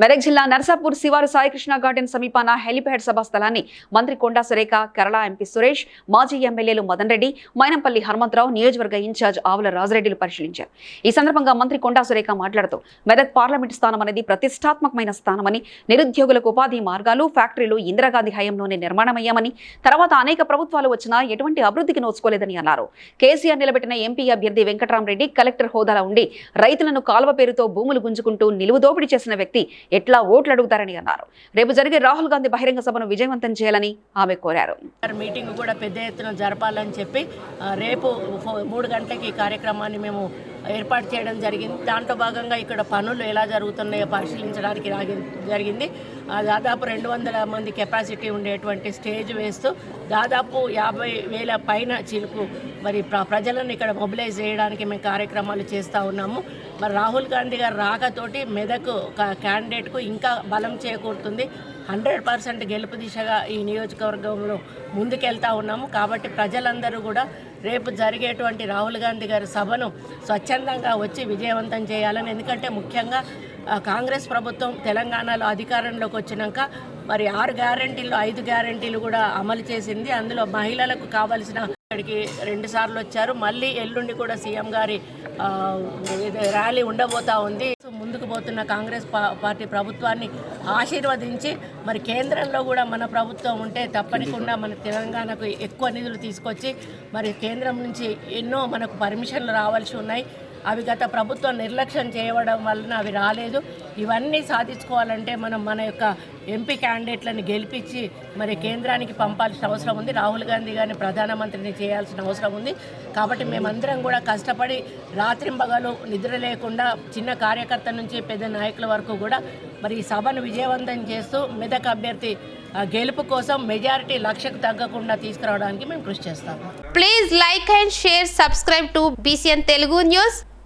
మెదక్ జిల్లా నర్సాపూర్ శివారు సాయికృష్ణ గార్డెన్ సమీపాన హెలిప్యాడ్ సభా స్థలాన్ని మంత్రి కొండా సురేఖ కేరళ ఎంపీ సురేష్ మాజీ ఎమ్మెల్యేలు మదన్ రెడ్డి మైనంపల్లి హనుమంతరావు నియోజకవర్గ ఇన్ఛార్జ్ ఆవుల రాజరెడ్డిలు పరిశీలించారు. ఈ సందర్భంగా మంత్రి కొండా సురేఖ మాట్లాడుతూ మెదక్ పార్లమెంటు స్థానం అనేది ప్రతిష్టాత్మకమైన స్థానమని నిరుద్యోగులకు ఉపాధి మార్గాలు ఫ్యాక్టరీలు ఇందిరాగాంధీ హయాంలోనే నిర్మాణమయ్యామని తర్వాత అనేక ప్రభుత్వాలు వచ్చినా ఎటువంటి అభివృద్ధికి నోచుకోలేదని అన్నారు. కేసీఆర్ నిలబెట్టిన ఎంపీ అభ్యర్థి వెంకటరామరెడ్డి కలెక్టర్ హోదాలో ఉండి రైతులను కాల్వ పేరుతో భూములు గుంజుకుంటూ నిలువు దోపిడీ చేసిన వ్యక్తి ఎట్లా ఓట్లు అడుగుతారని అన్నారు. రేపు జరిగే రాహుల్ గాంధీ బహిరంగ సభను విజయవంతం చేయాలని ఆమె కోరారు. మీటింగ్ కూడా పెద్ద ఎత్తున జరపాలని చెప్పి రేపు ఫో- మూడు గంటలకి ఈ కార్యక్రమాన్ని మేము ఏర్పాటు చేయడం జరిగింది. దాంట్లో భాగంగా ఇక్కడ పనులు ఎలా జరుగుతున్నాయో పరిశీలించడానికి జరిగింది. ఆ, దాదాపు రెండు వందల మంది కెపాసిటీ ఉండేటువంటి స్టేజ్ వేస్తూ దాదాపు యాభై వేల పైన చిలుకు మరి ప్ర- ప్రజలను ఇక్కడ మొబిలైజ్ చేయడానికి మేము కార్యక్రమాలు చేస్తూ ఉన్నాము. మరి రాహుల్ గాంధీ గారు రాకతోటి మెదక్ క- క్యాండిడేట్కు ఇంకా బలం చేకూరుతుంది. హండ్రెడ్ పర్సెంట్ గెలుపు దిశగా ఈ నియోజకవర్గంలో ముందుకెళ్తా ఉన్నాము. కాబట్టి ప్రజలందరూ కూడా రేపు జరిగేటువంటి రాహుల్ గాంధీ గారి సభను స్వచ్ఛందంగా వచ్చి విజయవంతం చేయాలని ఎందుకంటే ముఖ్యంగా కాంగ్రెస్ ప్రభుత్వం తెలంగాణలో అధికారంలోకి వచ్చినాక మరి ఆరు గ్యారంటీలు ఐదు గ్యారంటీలు కూడా అమలు చేసింది. అందులో మహిళలకు కావలసిన ఇక్కడికి రెండు సార్లు వచ్చారు. మళ్ళీ ఎల్లుండి కూడా సీఎం గారి ర్యాలీ ఉండబోతా ఉంది. ముందుకు పోతున్న కాంగ్రెస్ పార్టీ ప్రభుత్వాన్ని ఆశీర్వదించి మరి కేంద్రంలో కూడా మన ప్రభుత్వం ఉంటే తప్పనికుండా మన తెలంగాణకు ఎక్కువ నిధులు తీసుకొచ్చి మరి కేంద్రం నుంచి ఎన్నో మనకు పర్మిషన్లు రావాల్సి ఉన్నాయి. అవి గత ప్రభుత్వం నిర్లక్ష్యం చేయడం వలన అవి రాలేదు. ఇవన్నీ సాధించుకోవాలంటే మనం మన యొక్క ఎంపీ క్యాండిడేట్లను గెలిపించి మరి కేంద్రానికి పంపాల్సిన అవసరం ఉంది. రాహుల్ గాంధీ గారిని ప్రధానమంత్రిని చేయాల్సిన అవసరం ఉంది. కాబట్టి మేమందరం కూడా కష్టపడి రాత్రింబగలు నిద్ర లేకుండా చిన్న కార్యకర్త నుంచి పెద్ద నాయకుల వరకు కూడా మరి ఈ సభను విజయవంతం చేస్తూ మెదక్ అభ్యర్థి ఆ, గెలుపు కోసం మెజారిటీ లక్షకు తగ్గకుండా తీసుకురావడానికి మేము కృషి చేస్తాము. Please like and share subscribe to BCN Telugu news